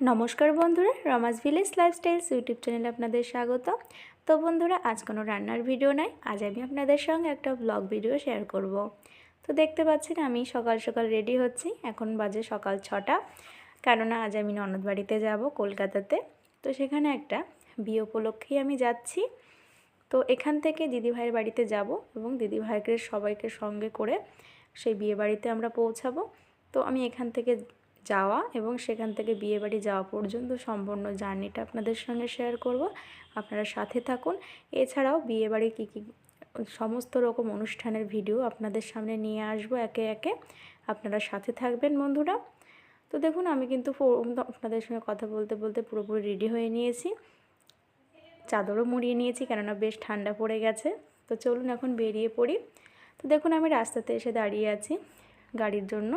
নমস্কার বন্ধুরা রমাজ village lifestyles YouTube চ্যানেলে আপনাদের স্বাগত। তো বন্ধুরা, আজ কোনো রান্নার ভিডিও নাই, আজ আমি আপনাদের সঙ্গে একটা ব্লগ ভিডিও শেয়ার করব। তো দেখতে পাচ্ছেন, আমি সকাল সকাল রেডি হচ্ছি, এখন বাজে সকাল ছটা। কেননা আজ আমি ননদ বাড়িতে যাব কলকাতাতে। তো সেখানে একটা বিয়ে উপলক্ষেই আমি যাচ্ছি। তো এখান থেকে দিদিভাইয়ের বাড়িতে যাব এবং দিদিভাইকে সবাইকে সঙ্গে করে সেই বিয়ে বাড়িতে আমরা পৌঁছাবো। তো আমি এখান থেকে যাওয়া এবং সেখান থেকে বিয়েবাড়ি যাওয়া পর্যন্ত সম্পূর্ণ জার্নিটা আপনাদের সঙ্গে শেয়ার করব। আপনারা সাথে থাকুন। এছাড়াও বিয়েবাড়ি কী কী সমস্ত রকম অনুষ্ঠানের ভিডিও আপনাদের সামনে নিয়ে আসব একে একে। আপনারা সাথে থাকবেন বন্ধুরা। তো দেখুন, আমি কিন্তু আপনাদের সঙ্গে কথা বলতে বলতে পুরোপুরি রেডি হয়ে নিয়েছি। চাদরও মুড়িয়ে নিয়েছি, কেননা বেশ ঠান্ডা পড়ে গেছে। তো চলুন এখন বেরিয়ে পড়ি। তো দেখুন, আমি রাস্তাতে এসে দাঁড়িয়ে আছি গাড়ির জন্য।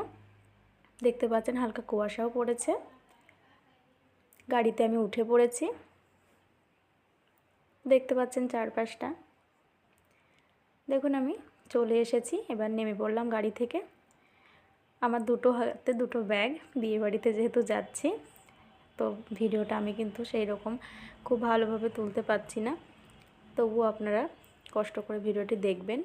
দেখতে পাচ্ছেন হালকা কুয়াশাও পড়েছে। গাড়িতে আমি উঠে পড়েছি। দেখতে পাচ্ছেন চারপাশটা। দেখুন আমি চলে এসেছি, এবার নেমে পড়লাম গাড়ি থেকে। আমার দুটো হাতে দুটো ব্যাগ বিয়ে বাড়িতে যেহেতু যাচ্ছি, তো ভিডিওটা আমি কিন্তু সেই রকম খুব ভালোভাবে তুলতে পারছি না। তবুও আপনারা কষ্ট করে ভিডিওটি দেখবেন।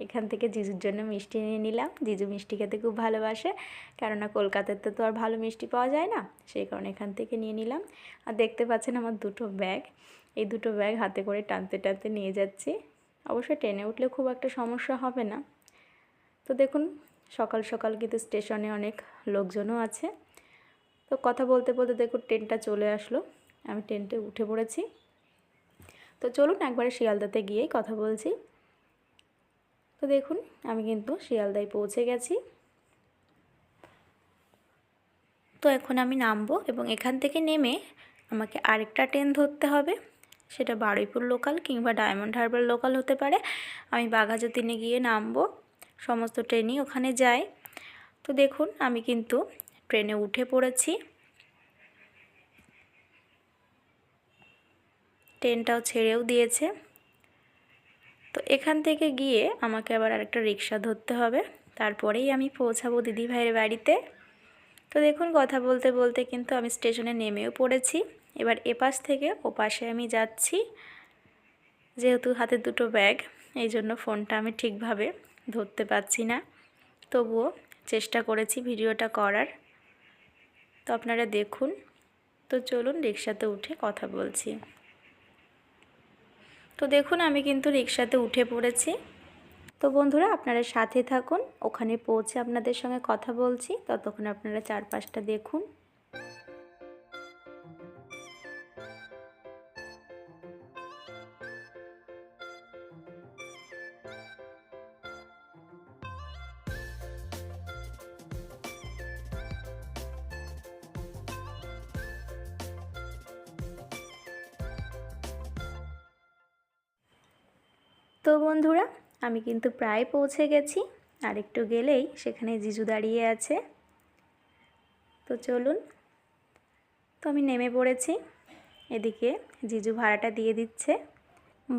এখান থেকে জিজুর জন্য মিষ্টি নিয়ে নিলাম। জিজু মিষ্টি খেতে খুব ভালোবাসে, কেননা কলকাতাতে তো আর ভালো মিষ্টি পাওয়া যায় না, সেই কারণে এখান থেকে নিয়ে নিলাম। আর দেখতে পাচ্ছেন আমার দুটো ব্যাগ, এই দুটো ব্যাগ হাতে করে টানতে টানতে নিয়ে যাচ্ছি। অবশ্যই ট্রেনে উঠলে খুব একটা সমস্যা হবে না। তো দেখুন, সকাল সকাল কিন্তু স্টেশনে অনেক লোকজনও আছে। তো কথা বলতে বলতে দেখুন ট্রেনটা চলে আসলো, আমি ট্রেনটা উঠে পড়েছি। তো চলুন একবারে শিয়ালদাতে গিয়েই কথা বলছি। তো দেখুন, আমি কিন্তু শিয়ালদায় পৌঁছে গেছি। তো এখন আমি নামবো এবং এখান থেকে নেমে আমাকে আরেকটা ট্রেন ধরতে হবে। সেটা বারুইপুর লোকাল কিংবা ডায়মন্ড হারবার লোকাল হতে পারে। আমি বাঘাযতীনে গিয়ে নামবো। সমস্ত ট্রেনই ওখানে যায়। তো দেখুন, আমি কিন্তু ট্রেনে উঠে পড়েছি। ট্রেনটাও ছেড়েও দিয়েছে। তো এখান থেকে গিয়ে আমাকে আবার আরেকটা রিক্সা ধরতে হবে। তারপরেই আমি পৌঁছাবো দিদি ভাইয়ের বাড়িতে। তো দেখুন, কথা বলতে বলতে কিন্তু আমি স্টেশনে নেমেও পড়েছি। এবার এপাশ থেকে ও পাশে আমি যাচ্ছি। যেহেতু হাতে দুটো ব্যাগ, এই জন্য ফোনটা আমি ঠিকভাবে ধরতে পারছি না। তবুও চেষ্টা করেছি ভিডিওটা করার। তো আপনারা দেখুন। তো চলুন রিক্সাতে উঠে কথা বলছি। তো দেখুন, আমি কিন্তু রিক্সাতে উঠে পড়েছি। তো বন্ধুরা, আপনারা সাথে থাকুন, ওখানে পৌঁছে আপনাদের সঙ্গে কথা বলছি। ততক্ষণ আপনারা চারপাশটা দেখুন। তো বন্ধুরা, আমি কিন্তু প্রায় পৌঁছে গেছি। আর একটু গেলেই সেখানে জিজু দাঁড়িয়ে আছে। তো চলুন, তো আমি নেমে পড়েছি। এদিকে জিজু ভাড়াটা দিয়ে দিচ্ছে,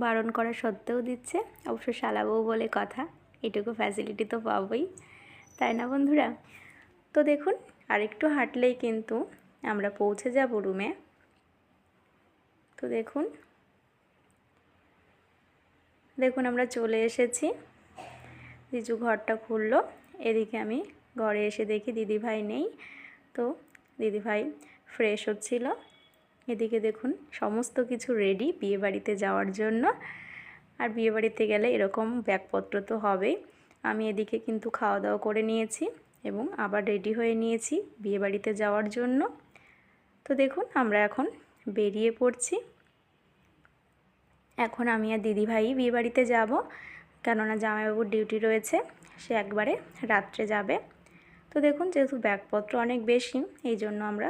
বারণ করা সত্ত্বেও দিচ্ছে। অবশ্য শালাবউ বলে কথা, এটুকু ফ্যাসিলিটি তো পাবোই। তাই না বন্ধুরা? তো দেখুন আর একটু হাঁটলেই কিন্তু আমরা পৌঁছে যাব রুমে তো দেখুন দেখুন আমরা চলে এসেছি। জিজু ঘরটা খুললো। এদিকে আমি ঘরে এসে দেখি দিদিভাই নেই। তো দিদিভাই ফ্রেশ হচ্ছিল। এদিকে দেখুন সমস্ত কিছু রেডি বিয়েবাড়িতে যাওয়ার জন্য। আর বিয়েবাড়িতে গেলে এরকম ব্যাগপত্র তো হবেই। আমি এদিকে কিন্তু খাওয়া দাওয়া করে নিয়েছি এবং আবার রেডি হয়ে নিয়েছি বিয়েবাড়িতে যাওয়ার জন্য। তো দেখুন আমরা এখন বেরিয়ে পড়ছি। এখন আমি আর দিদিভাই বিয়েবাড়িতে যাব, কেননা জামাইবাবুর ডিউটি রয়েছে, সে একবারে রাত্রে যাবে। তো দেখুন, যেহেতু ব্যাগপত্র অনেক বেশি, এই জন্য আমরা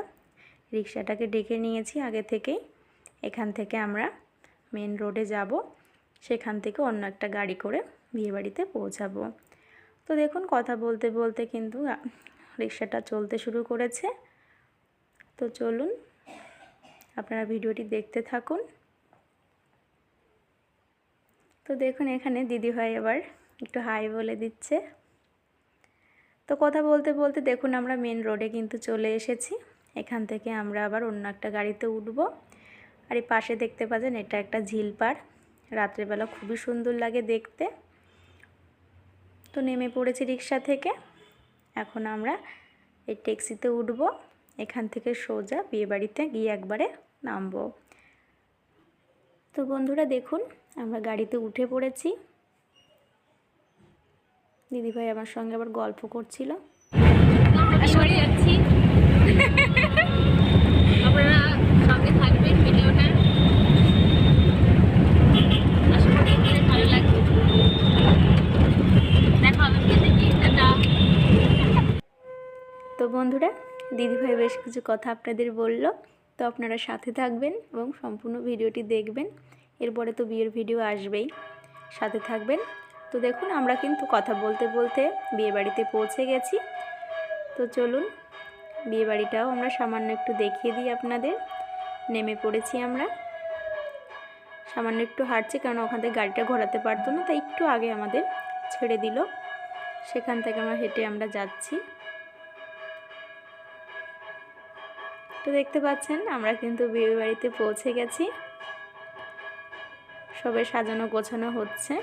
রিক্সাটাকে ডেকে নিয়েছি আগে থেকেই। এখান থেকে আমরা মেন রোডে যাব, সেখান থেকে অন্য একটা গাড়ি করে বিয়েবাড়িতে পৌঁছাবো। তো দেখুন, কথা বলতে বলতে কিন্তু রিক্সাটা চলতে শুরু করেছে। তো চলুন, আপনারা ভিডিওটি দেখতে থাকুন। তো দেখুন এখানে দিদিভাই এবার একটু হাই বলে দিচ্ছে। তো কথা বলতে বলতে দেখুন আমরা মেন রোডে কিন্তু চলে এসেছি। এখান থেকে আমরা আবার অন্য একটা গাড়িতে উঠব। আর এই পাশে দেখতে পাচ্ছেন এটা একটা ঝিল পাড়। রাত্রেবেলা খুবই সুন্দর লাগে দেখতে। তো নেমে পড়েছি রিক্সা থেকে। এখন আমরা এই ট্যাক্সিতে উঠব। এখান থেকে সোজা বিয়েবাড়িতে গিয়ে একবারে নামবো। তো বন্ধুরা দেখুন আমরা গাড়িতে উঠে পড়েছি। দিদিভাই আমার সঙ্গে আবার গল্প করছিল। যাচ্ছি। আপনারা সঙ্গে থাকবেন ভিডিওটা। ভালো লাগবে। দেখা তো বন্ধুরা দিদিভাই বেশ কিছু কথা আপনাদের বলল। তো আপনারা সাথে থাকবেন এবং সম্পূর্ণ ভিডিওটি দেখবেন। এরপরে তো বিয়ের ভিডিও আসবেই। সাথে থাকবেন। তো দেখুন, আমরা কিন্তু কথা বলতে বলতে বিয়েবাড়িতে পৌঁছে গেছি। তো চলুন, বিয়েবাড়িটাও আমরা সামান্য একটু দেখিয়ে দিই আপনাদের। নেমে পড়েছি আমরা। সামান্য একটু হাঁটছি, কারণ ওখান থেকে গাড়িটা ঘোরাতে পারতো না, তাই একটু আগে আমাদের ছেড়ে দিল। সেখান থেকে আমরা হেঁটে আমরা যাচ্ছি। তো দেখতে পাচ্ছেন, আমরা কিন্তু বিয়ে বাড়িতে পৌঁছে গেছি। সবে সাজানো গোছানো হচ্ছে।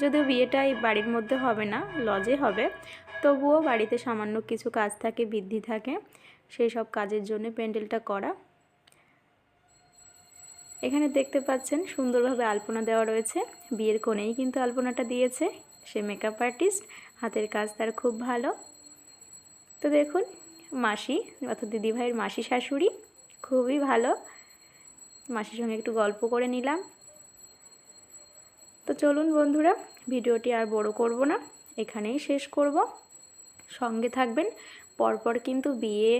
যদিও বিয়েটা এই বাড়ির মধ্যে হবে না, লজে হবে, তবুও বাড়িতে সামান্য কিছু কাজ থাকে, বৃদ্ধি থাকে, সেই সব কাজের জন্য প্যান্ডেলটা করা। এখানে দেখতে পাচ্ছেন সুন্দরভাবে আলপনা দেওয়া রয়েছে। বিয়ের কোণেই কিন্তু আলপনাটা দিয়েছে। সে মেকআপ আর্টিস্ট হাতের কাজ তার খুব ভালো। তো দেখুন, মাসি অর্থাৎ দিদিভাইয়ের মাসি শাশুড়ি, খুবই ভালো। মাসির সঙ্গে একটু গল্প করে নিলাম। তো চলুন বন্ধুরা, ভিডিওটি আর বড় করব না, এখানেই শেষ করব। সঙ্গে থাকবেন, পরপর কিন্তু বিয়ে,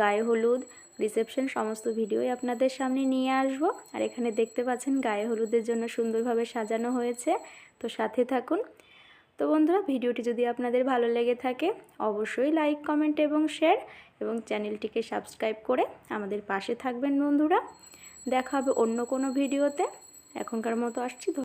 গায়ে হলুদ রিসেপশন সমস্ত ভিডিওই আপনাদের সামনে নিয়ে আসব। আর এখানে দেখতে পাচ্ছেন, গায়ে হলুদের জন্য সুন্দরভাবে সাজানো হয়েছে, তো সাথে থাকুন। তো বন্ধুরা, ভিডিওটি যদি আপনাদের ভালো লেগে থাকে, অবশ্যই লাইক কমেন্ট এবং শেয়ার এবং চ্যানেলটিকে সাবস্ক্রাইব করে আমাদের পাশে থাকবেন বন্ধুরা। দেখা হবে অন্য কোনো ভিডিওতে। এখনকার মতো আসছি